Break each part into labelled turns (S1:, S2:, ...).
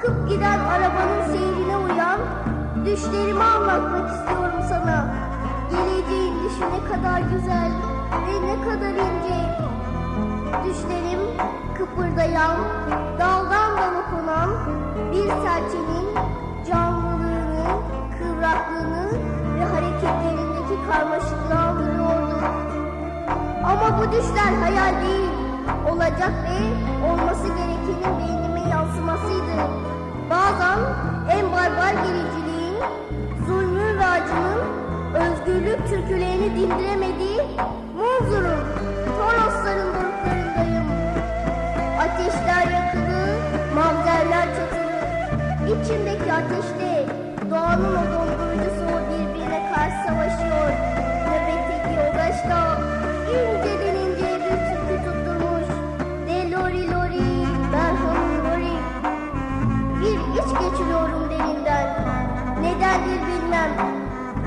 S1: Akıp giden arabanın seyrine uyan Düşlerimi anlatmak istiyorum sana Geleceğin düşü ne kadar güzel ve ne kadar ince Düşlerim kıpırdayan, daldan dala konan bir serçenin canlılığını, kıvraklığını ve hareketlerindeki karmaşıklığı andırıyordu. Ama bu düşler hayal değil, olacak ve olması gerekenin beynime yansımasıydı. Bazen en barbar gericiliğin, zulmün ve acının özgürlük türkülerini dindiremediği Munzur'un, Torosların doruklarındayım. Ateşler yakılı, mavzerler çatılı. İçimdeki ateşte doğanın o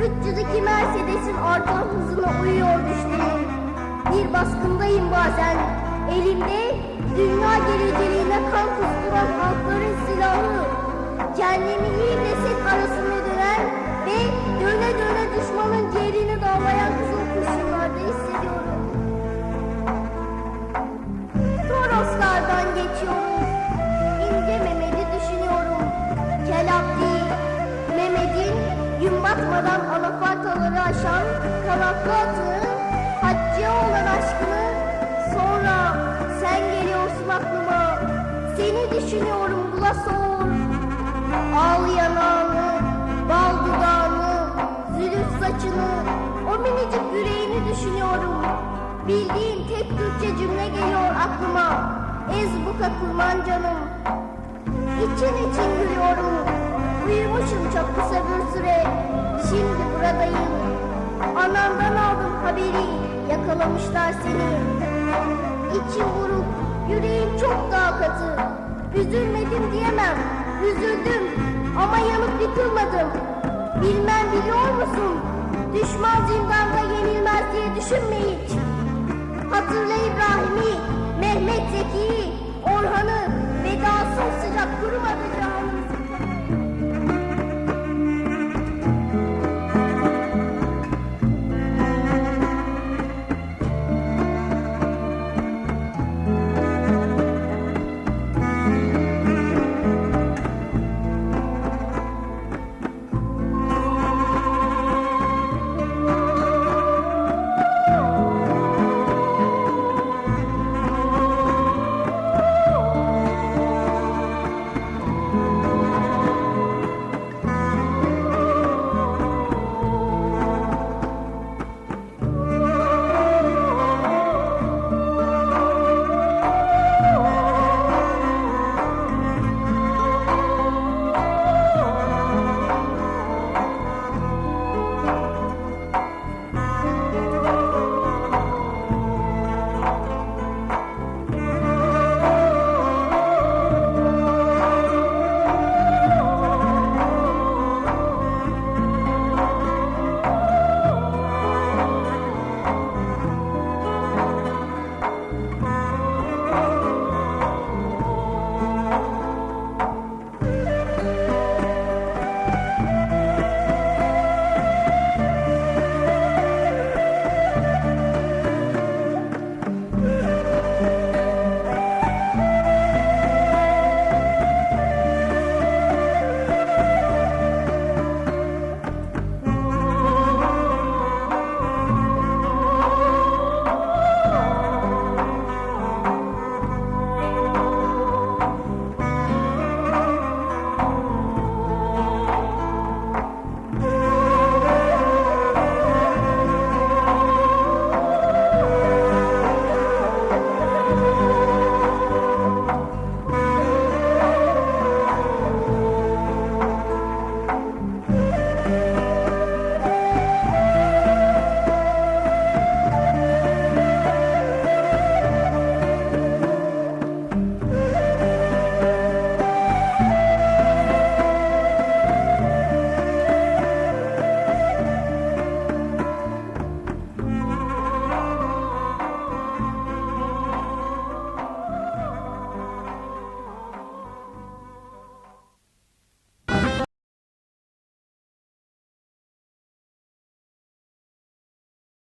S1: 302 Mercedes'in arka hızına uyuyor düşlerim. Bir baskındayım bazen. Elimde dünya geleceliğine kan kusturan halkların silahı. Kendimi ile set arasında dönen ve döne döne düşmanın ciğerini gün batmadan anafartaları aşan kanatlı atını, hacciye olan aşkını, sonra sen geliyorsun aklıma. Seni düşünüyorum Glasoğur. Al yanağını, bal dudağını, zülüf saçını, o minicik yüreğini düşünüyorum. Bildiğin tek Türkçe cümle geliyor aklıma. Ezbuka kurban canım. İçin için gülüyorum. Uyumuşum çok kısa bir süre. Şimdi buradayım. Anamdan aldım haberi. Yakalamışlar seni. İçim buruk, yüreğim çok daha katı. Üzülmedim diyemem, üzüldüm ama yanıp yıkılmadım. Bilmem biliyor musun? Düşman zindanda yenilmez diye düşünme hiç. Hatırla İbrahim'i, Mehmet Zeki'yi, Orhan'ı, vedasız sıcak kurumadı canımızı.